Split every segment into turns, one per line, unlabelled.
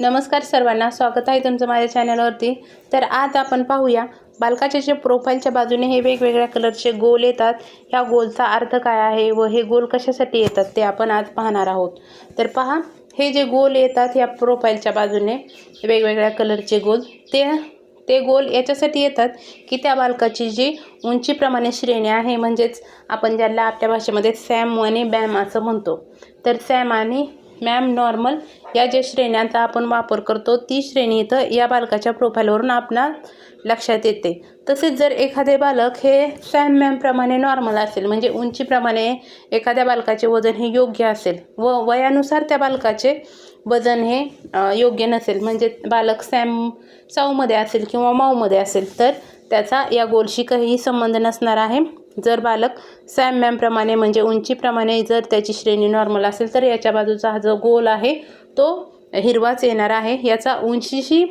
नमस्कार सर्वांना स्वागत आहे तुमचं माझ्या चॅनलवरती. तर आज आपण पाहूया बालकाच्या जे प्रोफाईलच्या बाजूने हे वेगवेगळ्या कलरचे गोल येतात. ह्या गोलचा अर्थ काय आहे व हे गोल कशासाठी येतात ते आपण आज पाहणार आहोत. तर पहा हे जे गोल येतात ह्या प्रोफाईलच्या बाजूने वेगवेगळ्या कलरचे गोल ते ते गोल याच्यासाठी येतात की त्या बालकाची जी उंचीप्रमाणे श्रेणी आहे म्हणजेच आपण ज्याला आपल्या भाषेमध्ये सॅम आणि बॅम असं म्हणतो. तर सॅम आणि मॅम नॉर्मल या ज्या श्रेण्यांचा आपण वापर करतो ती श्रेणी इथं या बालकाच्या प्रोफाईलवरून आपणा लक्षात येते. तसेच जर एखादे बालक हे सॅम मॅमप्रमाणे नॉर्मल असेल म्हणजे उंचीप्रमाणे एखाद्या बालकाचे वजन हे योग्य असेल व वयानुसार त्या बालकाचे वजन हे योग्य नसेल म्हणजे बालक सॅम साऊमध्ये असेल किंवा माऊमध्ये असेल तर त्याचा या गोलशी काहीही संबंध नसणार आहे. जर बालक सॅम मॅमप्रमाणे म्हणजे उंचीप्रमाणे जर त्याची श्रेणी नॉर्मल असेल तर याच्या बाजूचा हा जो गोल आहे तो हिरवाच येणार आहे. याचा उंचीशी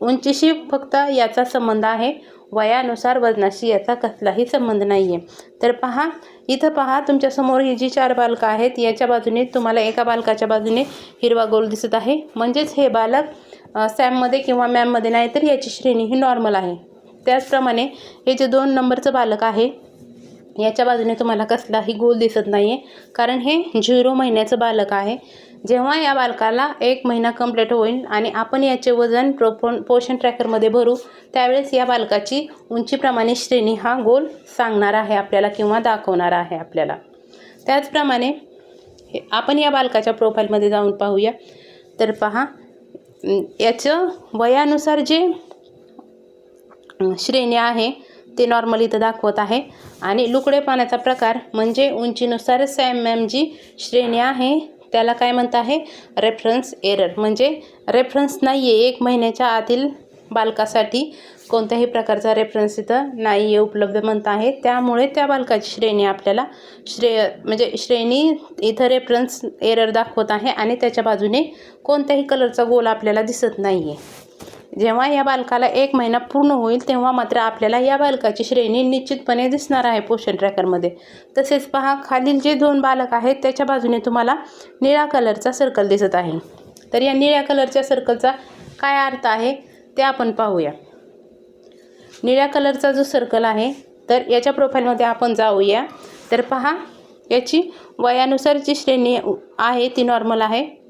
उंचीशी फक्त याचा संबंध आहे. वयानुसार वजनाशी याचा कसलाही संबंध नाही आहे तर पहा इथं पहा तुमच्यासमोर ही जी चार बालकं आहेत याच्या बाजूने तुम्हाला एका बालकाच्या बाजूने हिरवा गोल दिसत आहे. म्हणजेच हे बालक सॅममध्ये किंवा मॅममध्ये नाही तर याची श्रेणी ही नॉर्मल आहे. त्याचप्रमाणे हे जे दोन नंबरचं बालक आहे याच्या बाजूने तुम्हाला कसलाही गोल दिसत नाही आहे कारण हे झिरो महिन्याचं बालक आहे. जेव्हा या बालकाला एक महिना कंप्लीट होईल आणि आपण याचे वजन प्रोपोन पोषण ट्रॅकरमध्ये भरू त्यावेळेस या बालकाची उंचीप्रमाणे श्रेणी हा गोल सांगणार आहे आपल्याला किंवा दाखवणार आहे आपल्याला. त्याचप्रमाणे हे आपण या बालकाच्या प्रोफाईलमध्ये जाऊन पाहूया. तर पहा याचं वयानुसार जे श्रेणी आहे ते नॉर्मल इथं दाखवत आहे. आणि लुकडे पाण्याचा प्रकार म्हणजे उंचीनुसार सॅम मॅम जी श्रेणी आहे. त्याला काय म्हणत आहे? रेफरन्स एरर म्हणजे रेफरन्स नाही आहे एक महिन्याच्या आतील बालकासाठी कोणत्याही प्रकारचा रेफरन्स इथं नाही आहे उपलब्ध म्हणत आहे. त्यामुळे त्या बालकाची श्रेणी आपल्याला श्रेय म्हणजे श्रेणी इथं रेफरन्स एरर दाखवत आहे आणि त्याच्या बाजूने कोणत्याही कलरचा गोल आपल्याला दिसत नाही आहे जेव्हा या बालकाला एक महिना पूर्ण होईल तेव्हा मात्र आपल्याला या बालकाची श्रेणी निश्चितपणे दिसणार आहे पोषण ट्रॅकरमध्ये तसेच पहा खालील जे दोन बालक आहेत त्याच्या बाजूने तुम्हाला निळा कलरचा सर्कल दिसत आहे. तर या निळ्या कलरच्या सर्कलचा काय अर्थ आहे ते आपण पाहूया. निळ्या कलरचा जो सर्कल आहे तर याच्या प्रोफाईलमध्ये आपण जाऊया. तर पहा याची वयानुसार जी श्रेणी आहे ती नॉर्मल आहे.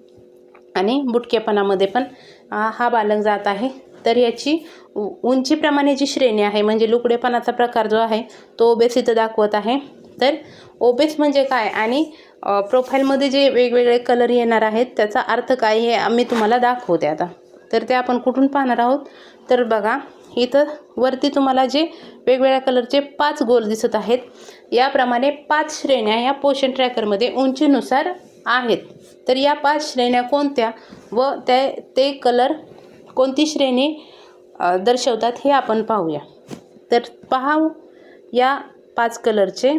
आणि बुटकेपणामध्ये पण हा बालक जात आहे. तर याची उ उंचीप्रमाणे जी श्रेणी आहे म्हणजे लुकडेपणाचा प्रकार जो आहे तो ओबेस इथं दाखवत आहे. तर ओबेस म्हणजे काय? आणि प्रोफाईलमध्ये जे वेगवेगळे कलर येणार आहेत त्याचा अर्थ काय हे आम्ही तुम्हाला दाखवते आता. तर ते आपण कुठून पाहणार आहोत? तर बघा इथं वरती तुम्हाला जे वेगवेगळ्या कलरचे पाच गोल दिसत आहेत. याप्रमाणे पाच श्रेण्या या पोषण ट्रॅकरमध्ये उंचीनुसार आहेत. तर या पाच श्रेण्या कोणत्या व त्या ते कलर कोणती श्रेणी दर्शवतात हे आपण पाहूया. तर पहा या पाच कलरचे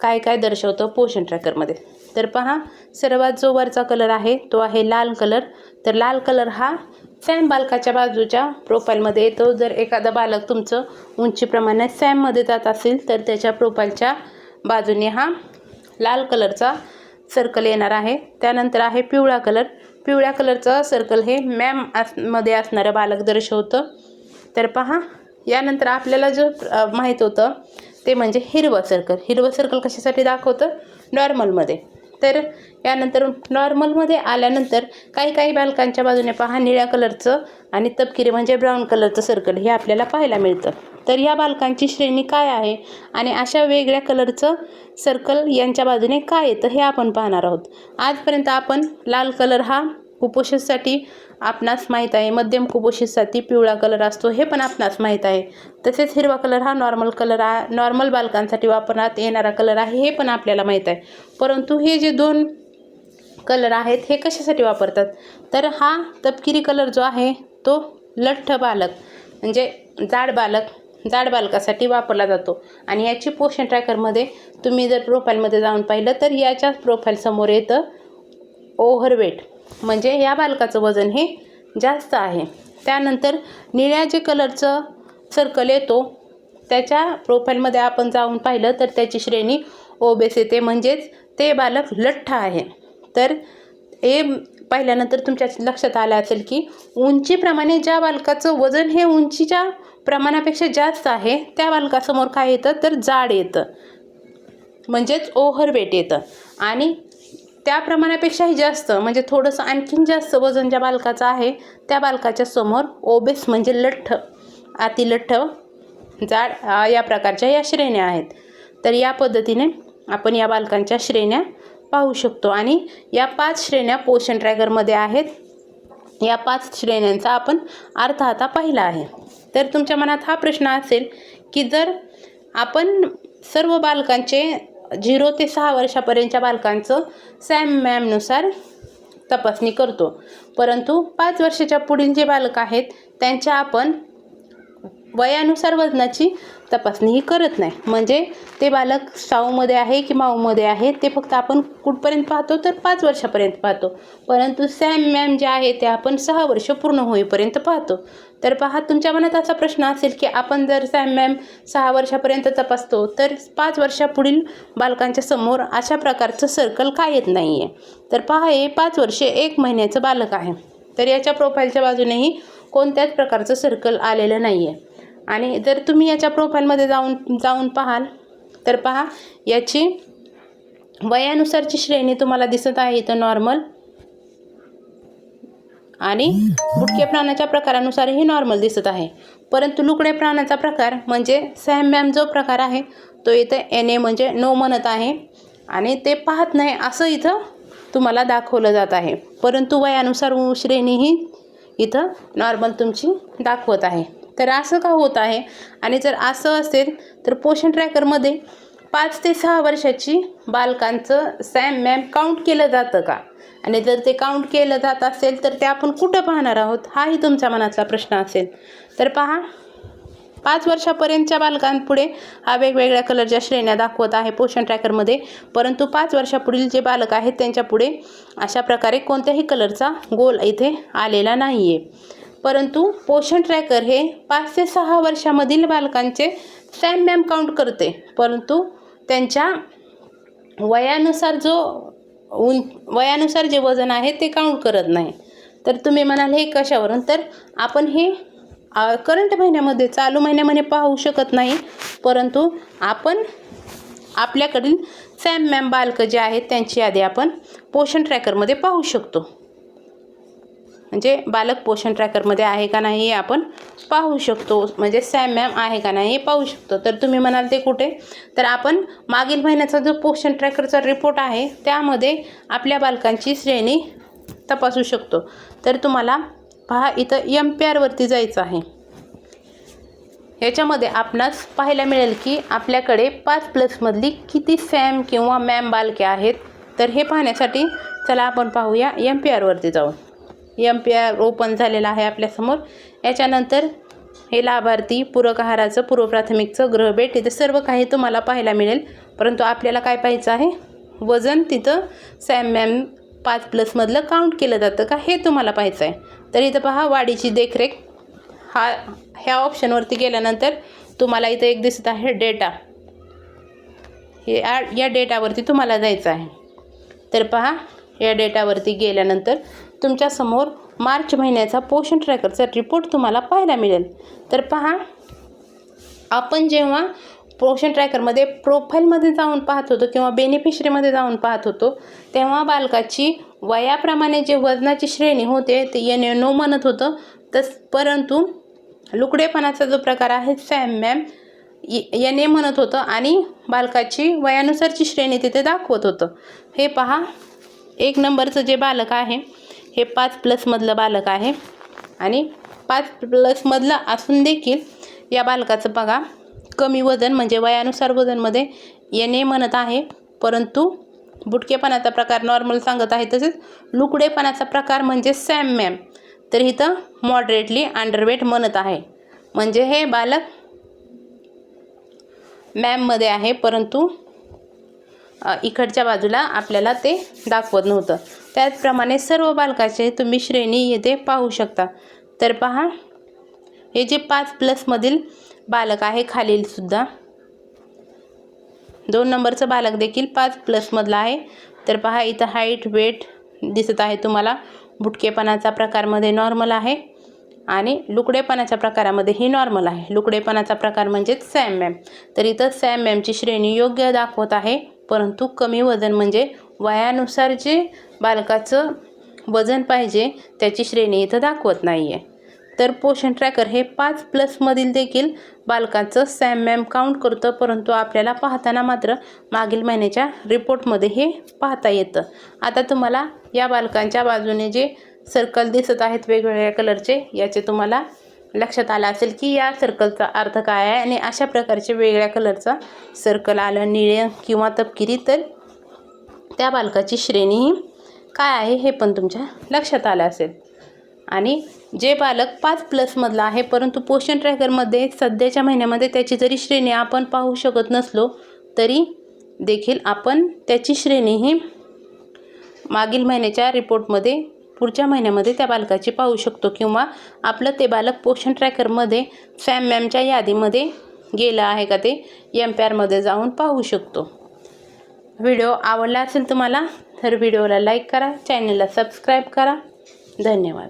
काय काय दर्शवतं पोषण ट्रॅकरमध्ये तर पहा सर्वात जो वरचा कलर आहे तो आहे लाल कलर तर लाल कलर हा सॅम बालकाच्या बाजूच्या प्रोफाईलमध्ये येतो. जर एखादा बालक तुमचं उंचीप्रमाणे सॅममध्ये जात असेल तर त्याच्या प्रोफाईलच्या बाजूने हा लाल कलरचा सर्कल येणार आहे. त्यानंतर आहे पिवळा कलर पिवळ्या कलरचं सर्कल हे मॅम असमध्ये असणारं बालक दर्शवतं. तर पहा यानंतर आपल्याला जो माहीत होतं ते म्हणजे हिरवं सर्कल हिरवं सर्कल कशासाठी दाखवतं? नॉर्मलमध्ये तर यानंतर नॉर्मलमध्ये आल्यानंतर काही काही बालकांच्या बाजूने पहा निळ्या कलरचं आणि तपकिरी म्हणजे ब्राऊन कलरचं सर्कल हे आपल्याला पाहायला मिळतं. तर या बालकांची श्रेणी काय आहे आणि अशा वेगळ्या कलरचं सर्कल यांच्या बाजूने काय येतं हे आपण पाहणार आहोत. आजपर्यंत आपण लाल कलर हा कुपोषितसाठी आपणास माहीत आहे. मध्यम कुपोषितसाठी पिवळा कलर असतो हे पण आपणास माहीत आहे. तसेच हिरवा कलर हा नॉर्मल कलर आ नॉर्मल बालकांसाठी वापरण्यात येणारा कलर आहे हे पण आपल्याला माहीत आहे. परंतु हे जे दोन कलर आहेत हे कशासाठी वापरतात? तर हा तपकिरी कलर जो आहे तो लठ्ठ बालक म्हणजे जाड बालक जाड बालकासाठी वापरला जातो. आणि याची पोषण ट्रॅकरमध्ये तुम्ही जर प्रोफाईलमध्ये जाऊन पाहिलं तर याच्याच प्रोफाईलसमोर येतं ओव्हरवेट. म्हणजे या बालकाचं वजन हे जास्त आहे. त्यानंतर निळ्या जे कलरचं सर्कल येतो त्याच्या प्रोफाईलमध्ये आपण जाऊन पाहिलं तर त्याची श्रेणी ओबेस येते. म्हणजेच ते बालक लठ्ठ आहे. तर हे पाहिल्यानंतर तुमच्या लक्षात आलं असेल की उंचीप्रमाणे ज्या बालकाचं वजन हे उंचीच्या प्रमाणापेक्षा जास्त आहे त्या बालकासमोर काय येतं? तर जाड येतं. म्हणजेच ओव्हरवेट येतं. आणि त्या प्रमाणापेक्षाही जास्त म्हणजे थोडंसं आणखीन जास्त वजन ज्या बालकाचं आहे त्या बालकाच्या समोर ओबेस म्हणजे लठ्ठ अतिलठ्ठ जाड या प्रकारच्या या श्रेण्या आहेत. तर या पद्धतीने आपण या बालकांच्या श्रेण्या पाहू शकतो. आणि या पाच श्रेण्या पोषण ट्रॅगरमध्ये आहेत. या पाच श्रेण्यांचा आपण अर्थ आता पाहिला आहे. तर तुमच्या मनात हा प्रश्न असेल की जर आपण सर्व बालकांचे झिरो ते सहा वर्षापर्यंतच्या बालकांचं सॅम मॅमनुसार तपासणी करतो. परंतु पाच वर्षाच्या पुढील जे बालक आहेत त्यांच्या आपण वयानुसार वजनाची तपासणीही करत नाही. म्हणजे ते बालक साऊमध्ये आहे की माऊमध्ये आहे ते फक्त आपण कुठपर्यंत पाहतो तर पाच वर्षापर्यंत पाहतो. परंतु सॅम मॅम जे आहे ते आपण सहा वर्ष पूर्ण होईपर्यंत पाहतो. तर पहा तुमच्या मनात असा प्रश्न असेल की आपण जर सॅम मॅम सहा वर्षापर्यंत तपासतो तर पाच वर्षापुढील बालकांच्या समोर अशा प्रकारचं सर्कल का येत नाही आहे तर पहा हे पाच वर्षे एक महिन्याचं बालक आहे. तर याच्या प्रोफाईलच्या बाजूनेही कोणत्याच प्रकारचं सर्कल आलेलं नाही आहे आणि जर तुम्ही याच्या प्रोफाईलमध्ये जाऊन जाऊन पाहाल तर पहा याची वयानुसारची श्रेणी तुम्हाला दिसत आहे इथं नॉर्मल आणि बुटके प्राण्याच्या प्रकारानुसारही नॉर्मल दिसत आहे. परंतु लुकड्या प्राण्याचा प्रकार म्हणजे सॅम मॅम जो प्रकार आहे तो इथं एन ए म्हणजे नो म्हणत आहे. आणि ते पाहत नाही असं इथं तुम्हाला दाखवलं जात आहे. परंतु वयानुसार उ- श्रेणीही इथं नॉर्मल तुमची दाखवत आहे. तर असं का होत आहे? आणि जर असं असेल तर पोषण ट्रॅकरमध्ये पाच ते सहा वर्षाची बालकांचं सॅम मॅम काउंट केलं जातं का? आणि जर ते काउंट केलं जात असेल तर ते आपण कुठं पाहणार आहोत? हाही तुमच्या मनातला प्रश्न असेल. तर पहा पाच वर्षापर्यंतच्या बालकांपुढे हा वेगवेगळ्या कलरच्या श्रेण्या दाखवत आहे पोषण ट्रॅकरमध्ये. परंतु पाच वर्षापुढील जे बालक आहेत त्यांच्यापुढे अशा प्रकारे कोणत्याही कलरचा गोल इथे आलेला नाही आहे परंतु पोषण ट्रॅकर हे पाच ते सहा वर्षामधील बालकांचे सॅम मॅम काउंट करते. परंतु त्यांच्या वयानुसार जो उं वयानुसार जे वजन आहे ते काउंट करत नाही. तर तुम्ही म्हणाल हे कशावरून? तर आपण हे करंट महिन्यामध्ये चालू महिन्यामध्ये पाहू शकत नाही. परंतु आपण आपल्याकडील सॅम मॅम बालकं जे आहेत त्यांची यादी आपण पोषण ट्रॅकरमध्ये पाहू शकतो. म्हणजे बालक पोषण ट्रॅकरमध्ये आहे का नाही हे आपण पाहू शकतो. म्हणजे सॅम मॅम आहे का नाही हे पाहू शकतो. तर तुम्ही म्हणाल ते कुठे? तर आपण मागील महिन्याचा जो पोषण ट्रॅकरचा रिपोर्ट आहे त्यामध्ये आपल्या बालकांची श्रेणी तपासू शकतो. तर तुम्हाला पहा इथं एम पी आरवरती जायचं आहे. याच्यामध्ये आपणास पाहायला मिळेल की आपल्याकडे पाच प्लसमधली किती सॅम किंवा मॅम बालके आहेत. तर हे पाहण्यासाठी चला आपण पाहूया एम पी आरवरती जाऊन. एम पी आर ओपन झालेला आहे आपल्यासमोर. याच्यानंतर हे लाभार्थी पूरक आहाराचं पूर्वप्राथमिकचं ग्रहभेट इथं सर्व काही तुम्हाला पाहायला मिळेल. परंतु आपल्याला काय पाहायचं आहे? वजन तिथं सॅम मॅम पाच प्लसमधलं काउंट केलं जातं का? हे तुम्हाला पाहायचं आहे तर इथं पहा वाढीची देखरेख. हा ह्या ऑप्शनवरती गेल्यानंतर तुम्हाला इथं एक दिसत आहे डेटा हे या डेटावरती तुम्हाला जायचं आहे. तर पहा या डेटावरती गेल्यानंतर तुमच्यासमोर मार्च महिन्याचा पोषण ट्रॅकरचा रिपोर्ट तुम्हाला पाहायला मिळेल. तर पहा आपण जेव्हा पोषण ट्रॅकरमध्ये प्रोफाईलमध्ये जाऊन पाहत होतो किंवा बेनिफिशरीमध्ये जाऊन पाहत होतो तेव्हा बालकाची वयाप्रमाणे जे वजनाची श्रेणी होते ते एन नो म्हणत होतं. तस परंतु लुकडेपणाचा जो प्रकार आहे सॅम मॅम एन ए म्हणत होतं आणि बालकाची वयानुसारची श्रेणी तिथे दाखवत होतं. हे पहा एक नंबरचं जे बालक आहे हे पाच प्लसमधलं बालक आहे. आणि पाच प्लसमधलं असून देखील या बालकाचं बघा कमी वजन म्हणजे वयानुसार वजनमध्ये येणे म्हणत आहे. परंतु बुटकेपणाचा प्रकार नॉर्मल सांगत आहे तसेच लुकडेपणाचा प्रकार म्हणजे सॅम मॅम तर इथं मॉडरेटली अंडरवेट म्हणत आहे. म्हणजे हे बालक मॅममध्ये आहे परंतु इकडच्या बाजूला आपल्याला ते दाखवत नव्हतं. त्याचप्रमाणे सर्व बालकाचे तुम्ही श्रेणी येथे पाहू शकता. तर पहा हे जे पाच प्लसमधील बालक आहे खालीलसुद्धा दोन नंबरचं बालक देखील पाच प्लसमधला आहे. तर पहा इथं हाईट वेट दिसत आहे तुम्हाला. बुटकेपणाचा प्रकारमध्ये नॉर्मल आहे आणि लुकडेपणाच्या प्रकारामध्ये ही नॉर्मल आहे. लुकडेपणाचा प्रकार म्हणजेच सॅम मॅम तर इथं सॅम मॅमची श्रेणी योग्य दाखवत आहे परंतु कमी वजन म्हणजे वयानुसार जे बालकाचं वजन पाहिजे त्याची श्रेणी इथं दाखवत नाही आहे तर पोषण ट्रॅकर हे पाच प्लसमधील देखील बालकाचं सॅम मॅम काउंट करतं परंतु आपल्याला पाहताना मात्र मागील महिन्याच्या रिपोर्टमध्ये हे पाहता येतं. आता तुम्हाला या बालकांच्या बाजूने जे सर्कल दिसत आहेत वेगवेगळ्या कलरचे याचे तुम्हाला लक्षात आलं असेल की या सर्कलचा अर्थ काय आहे आणि अशा प्रकारचे वेगळ्या कलरचा सर्कल आलं निळे किंवा तपकिरी तर त्या बालकाची श्रेणी ही काय आहे हे पण तुमच्या लक्षात आलं असेल. आणि जे बालक पाच प्लसमधलं आहे परंतु पोषण ट्रॅकरमध्ये सध्याच्या महिन्यामध्ये त्याची जरी श्रेणी आपण पाहू शकत नसलो तरी देखील आपण त्याची श्रेणी ही मागील महिन्याच्या रिपोर्टमध्ये पुढच्या महिन्यामध्ये त्या बालकाची पाहू शकतो किंवा आपलं ते बालक पोषण ट्रॅकरमध्ये सॅम मॅमच्या यादीमध्ये गेलं आहे का ते एम पी आरमध्ये जाऊन पाहू शकतो. व्हिडिओ आवडला असेल तुम्हाला तर व्हिडिओला लाईक करा चॅनलला सबस्क्राईब करा. धन्यवाद.